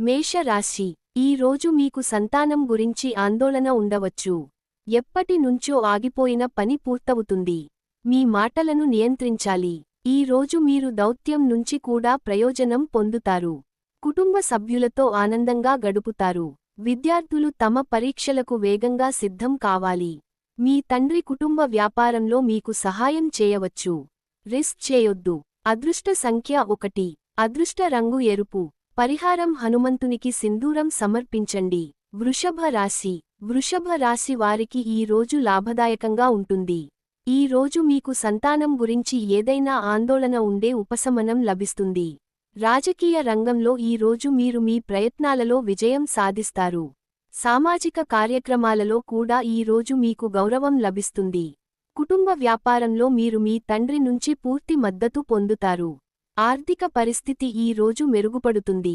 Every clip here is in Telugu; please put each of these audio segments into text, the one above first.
మేషరాశి. ఈ రోజు మీకు సంతానం గురించి ఆందోళన ఉండవచ్చు. ఎప్పటి నుంచో ఆగిపోయిన పని పూర్తవుతుంది. మీ మాటలను నియంత్రించాలి. ఈ రోజు మీరు దౌత్యం నుంచి కూడా ప్రయోజనం పొందుతారు. కుటుంబ సభ్యులతో ఆనందంగా గడుపుతారు. విద్యార్థులు తమ పరీక్షలకు వేగంగా సిద్ధం కావాలి. మీ తండ్రి కుటుంబ వ్యాపారంలో మీకు సహాయం చేయవచ్చు. రిస్క్ చేయొద్దు. అదృష్ట సంఖ్య ఒకటి. అదృష్ట రంగు ఎరుపు. పరిహారం హనుమంతునికి సింధూరం సమర్పించండి. వృషభ రాశి. వృషభ రాశి వారికి ఈ రోజు లాభదాయకంగా ఉంటుంది. ఈ రోజు మీకు సంతానం గురించి ఏదైనా ఆందోళన ఉండే ఉపశమనం లభిస్తుంది. రాజకీయ రంగంలో ఈ రోజు మీరు మీ ప్రయత్నాలలో విజయం సాధిస్తారు. సామాజిక కార్యక్రమాలలో కూడా ఈ రోజు మీకు గౌరవం లభిస్తుంది. కుటుంబ వ్యాపారంలో మీరు మీ తండ్రి నుంచి పూర్తి మద్దతు పొందుతారు. ఆర్థిక పరిస్థితి ఈ రోజు మెరుగుపడుతుంది.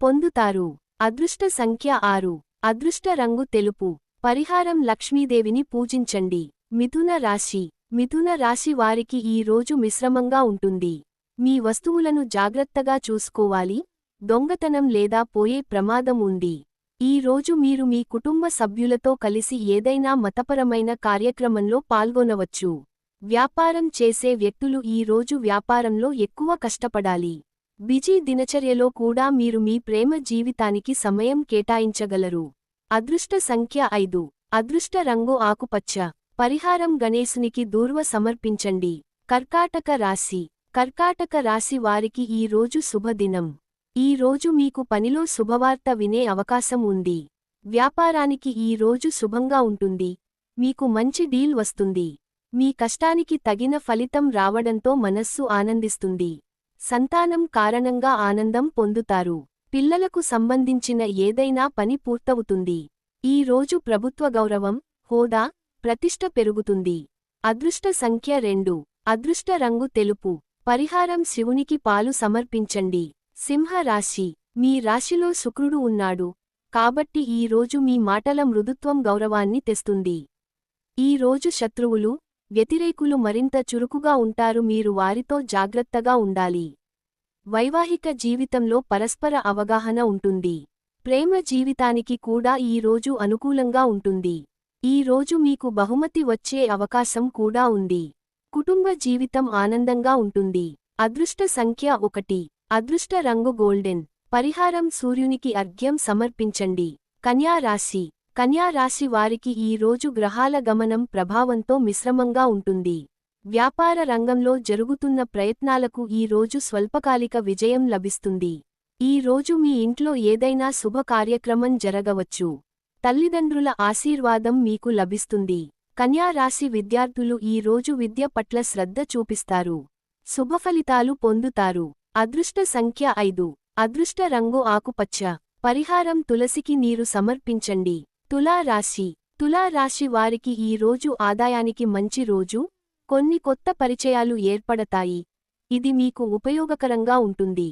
పొందుతారు. అదృష్ట సంఖ్య ఆరు. అదృష్ట రంగు తెలుపు. పరిహారం లక్ష్మీదేవిని పూజించండి. మిథున రాశి. మిథున రాశి వారికి ఈ రోజు మిశ్రమంగా ఉంటుంది. మీ వస్తువులను జాగ్రత్తగా చూసుకోవాలి. దొంగతనం లేదా పోయే ప్రమాదం ఉంది. ఈ రోజు మీరు మీ కుటుంబ సభ్యులతో కలిసి ఏదైనా మతపరమైన కార్యక్రమంలో పాల్గొనవచ్చు. వ్యాపారం చేసే వ్యక్తులు ఈ రోజు వ్యాపారంలో ఎక్కువ కష్టపడాలి. బిజీ దినచర్యలో కూడా మీరు మీ ప్రేమ జీవితానికి సమయం కేటాయించగలరు. అదృష్ట సంఖ్య ఐదు. అదృష్ట రంగు ఆకుపచ్చ. పరిహారం గణేశునికి దూర్వ సమర్పించండి. కర్కాటక రాశి. కర్కాటక రాశి వారికి ఈ రోజు శుభదినం. ఈ రోజు మీకు పనిలో శుభవార్త వినే అవకాశం ఉంది. వ్యాపారానికి ఈ రోజు శుభంగా ఉంటుంది. మీకు మంచి డీల్ వస్తుంది. మీ కష్టానికి తగిన ఫలితం రావడంతో మనస్సు ఆనందిస్తుంది. సంతానం కారణంగా ఆనందం పొందుతారు. పిల్లలకు సంబంధించిన ఏదైనా పని పూర్తవుతుంది. ఈ రోజు ప్రభుత్వ గౌరవం హోదా ప్రతిష్ట పెరుగుతుంది. అదృష్ట సంఖ్య రెండు. అదృష్ట రంగు తెలుపు. పరిహారం శివునికి పాలు సమర్పించండి. సింహరాశి మీ రాశిలో శుక్రుడు ఉన్నాడు. కాబట్టి ఈ రోజు మీ మాటల మృదుత్వం గౌరవాన్ని తెస్తుంది. ఈ రోజు శత్రువులు వ్యతిరేకులు మరింత చురుకుగా ఉంటారు మీరు వారితో జాగ్రత్తగా ఉండాలి. వైవాహిక జీవితంలో పరస్పర అవగాహన ఉంటుంది. ప్రేమ జీవితానికి కూడా ఈ రోజు అనుకూలంగా ఉంటుంది. ఈ రోజు మీకు బహుమతి వచ్చే అవకాశం కూడా ఉంది. కుటుంబ జీవితం ఆనందంగా ఉంటుంది. అదృష్ట సంఖ్య ఒకటి. అదృష్ట రంగు గోల్డెన్. పరిహారం సూర్యునికి అర్ఘ్యం సమర్పించండి. కన్యా రాశి. కన్యా రాశి వారికి ఈ రోజు గ్రహాల గమనం ప్రభావంతో మిశ్రమంగా ఉంటుంది. వ్యాపార రంగంలో జరుగుతున్న ప్రయత్నాలకు ఈ రోజు స్వల్పకాలిక విజయం లభిస్తుంది. ఈ రోజు మీ ఇంట్లో ఏదైనా శుభ కార్యక్రమం జరగవచ్చు. తల్లిదండ్రుల ఆశీర్వాదం మీకు లభిస్తుంది. కన్యా రాశి విద్యార్థులు ఈ రోజు విద్య పట్ల శ్రద్ధ చూపిస్తారు. శుభఫలితాలు పొందుతారు. అదృష్ట సంఖ్య ఐదు. అదృష్ట రంగు ఆకుపచ్చ. పరిహారం తులసికి నీరు సమర్పించండి. తులా రాశి తులా రాశి వారికి ఈ రోజు ఆదాయానికి మంచి రోజు కొన్ని కొత్త పరిచయాలు ఏర్పడతాయి. ఇది మీకు ఉపయోగకరంగా ఉంటుంది.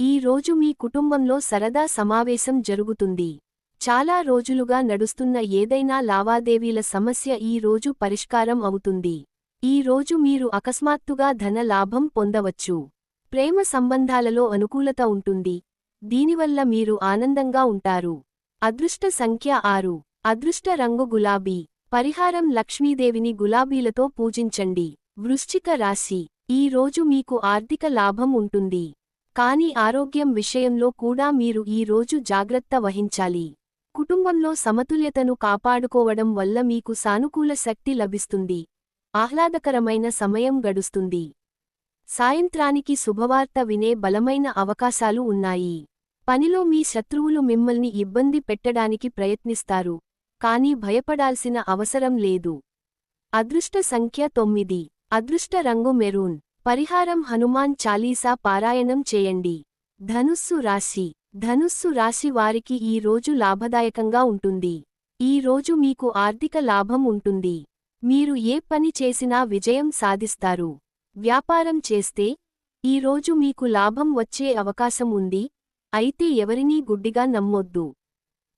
ఈ రోజు మీ కుటుంబంలో సరదా సమావేశం జరుగుతుంది. చాలా రోజులుగా నడుస్తున్న ఏదైనా లావాదేవీల సమస్య ఈ రోజు పరిష్కారం అవుతుంది. ఈ రోజు మీరు అకస్మాత్తుగా ధన లాభం పొందవచ్చు. ప్రేమ సంబంధాలలో అనుకూలత ఉంటుంది. దీనివల్ల మీరు ఆనందంగా ఉంటారు. అదృష్ట సంఖ్య ఆరు. అదృష్ట రంగు గులాబీ. పరిహారం లక్ష్మీదేవిని గులాబీలతో పూజించండి. వృశ్చిక రాశి. ఈ రోజు మీకు ఆర్థిక లాభం ఉంటుంది. కానీ ఆరోగ్యం విషయంలో కూడా మీరు ఈ రోజు జాగ్రత్త వహించాలి. కుటుంబంలో సమతుల్యతను కాపాడుకోవడం వల్ల మీకు సానుకూల శక్తి లభిస్తుంది. ఆహ్లాదకరమైన సమయం గడుస్తుంది. సాయంత్రానికి శుభవార్త వినే బలమైన అవకాశాలు ఉన్నాయి. పనిలో మీ శత్రువులు మిమ్మల్ని ఇబ్బంది పెట్టడానికి ప్రయత్నిస్తారు కానీ భయపడాల్సిన అవసరం లేదు. అదృష్ట సంఖ్య తొమ్మిది. అదృష్ట రంగు మెరూన్. పరిహారం హనుమాన్ చాలీసా పారాయణం చేయండి. ధనుస్సు రాశి. ధనుస్సు రాశి వారికి ఈ రోజు లాభదాయకంగా ఉంటుంది. ఈ రోజు మీకు ఆర్థిక లాభం ఉంటుంది. మీరు ఏ పని చేసినా విజయం సాధిస్తారు. వ్యాపారం చేస్తే ఈరోజు మీకు లాభం వచ్చే అవకాశం ఉంది. అయితే ఎవరినీ గుడ్డిగా నమ్మొద్దు.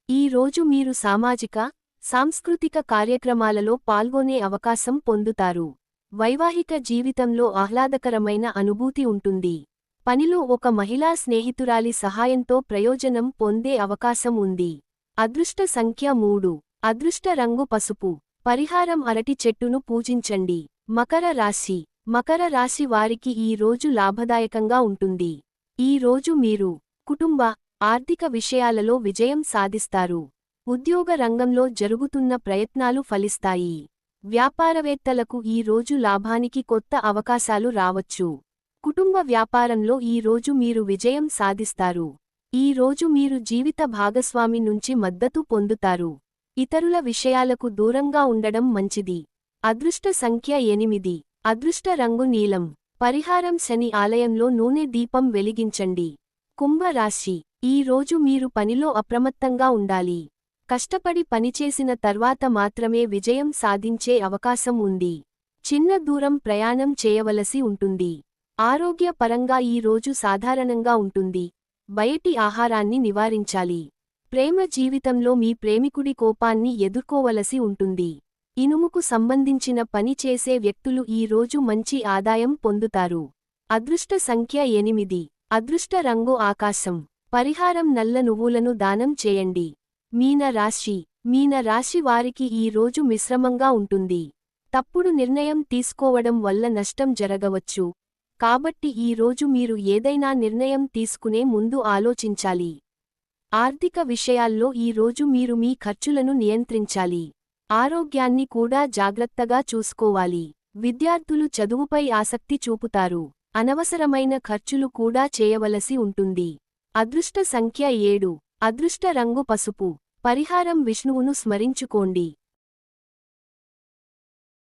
ఈ రోజు మీరు సామాజిక సాంస్కృతిక కార్యక్రమాలలో పాల్గొనే అవకాశం పొందుతారు. వైవాహిక జీవితంలో ఆహ్లాదకరమైన అనుభూతి ఉంటుంది. పనిలో ఒక మహిళా స్నేహితురాలి సహాయంతో ప్రయోజనం పొందే అవకాశం ఉంది. అదృష్ట సంఖ్య మూడు. అదృష్ట రంగు పసుపు. పరిహారం అరటి చెట్టును పూజించండి. మకర రాశి. మకర రాశి వారికి ఈ రోజు లాభదాయకంగా ఉంటుంది. ఈ రోజు మీరు కుటుంబ ఆర్థిక విషయాలలో విజయం సాధిస్తారు. ఉద్యోగ రంగంలో జరుగుతున్న ప్రయత్నాలు ఫలిస్తాయి. వ్యాపారవేత్తలకు ఈ రోజు లాభానికి కొత్త అవకాశాలు రావచ్చు. కుటుంబ వ్యాపారంలో ఈ రోజు మీరు విజయం సాధిస్తారు. ఈ రోజు మీరు జీవిత భాగస్వామి నుంచి మద్దతు పొందుతారు. ఇతరుల విషయాలకు దూరంగా ఉండడం మంచిది. అదృష్ట సంఖ్య ఎనిమిది. అదృష్ట రంగు నీలం. పరిహారం శని ఆలయంలో నూనె దీపం వెలిగించండి. కుంభరాశి. ఈ రోజు మీరు పనిలో అప్రమత్తంగా ఉండాలి. కష్టపడి పనిచేసిన తర్వాత మాత్రమే విజయం సాధించే అవకాశం ఉంది. చిన్న దూరం ప్రయాణం చేయవలసి ఉంటుంది. ఆరోగ్యపరంగా ఈ రోజు సాధారణంగా ఉంటుంది. బయటి ఆహారాన్ని నివారించాలి. ప్రేమ జీవితంలో మీ ప్రేమికుడి కోపాన్ని ఎదుర్కోవలసి ఉంటుంది. ఇనుముకు సంబంధించిన పని చేసే వ్యక్తులు ఈ రోజు మంచి ఆదాయం పొందుతారు. అదృష్ట సంఖ్య ఎనిమిది. అదృష్ట రంగు ఆకాశం. పరిహారం నల్ల నువ్వులను దానం చేయండి. మీన రాశి. మీన రాశి వారికి ఈ రోజు మిశ్రమంగా ఉంటుంది. తప్పుడు నిర్ణయం తీసుకోవడం వల్ల నష్టం జరగవచ్చు. కాబట్టి ఈ రోజు మీరు ఏదైనా నిర్ణయం తీసుకునే ముందు ఆలోచించాలి. ఆర్థిక విషయాల్లో ఈ రోజు మీరు మీ ఖర్చులను నియంత్రించాలి. ఆరోగ్యాన్ని కూడా జాగ్రత్తగా చూసుకోవాలి. విద్యార్థులు చదువుపై ఆసక్తి చూపుతారు. అనవసరమైన ఖర్చులు కూడా చేయవలసి ఉంటుంది. అదృష్ట సంఖ్య ఏడు. అదృష్ట రంగు పసుపు. పరిహారం విష్ణువును స్మరించుకోండి.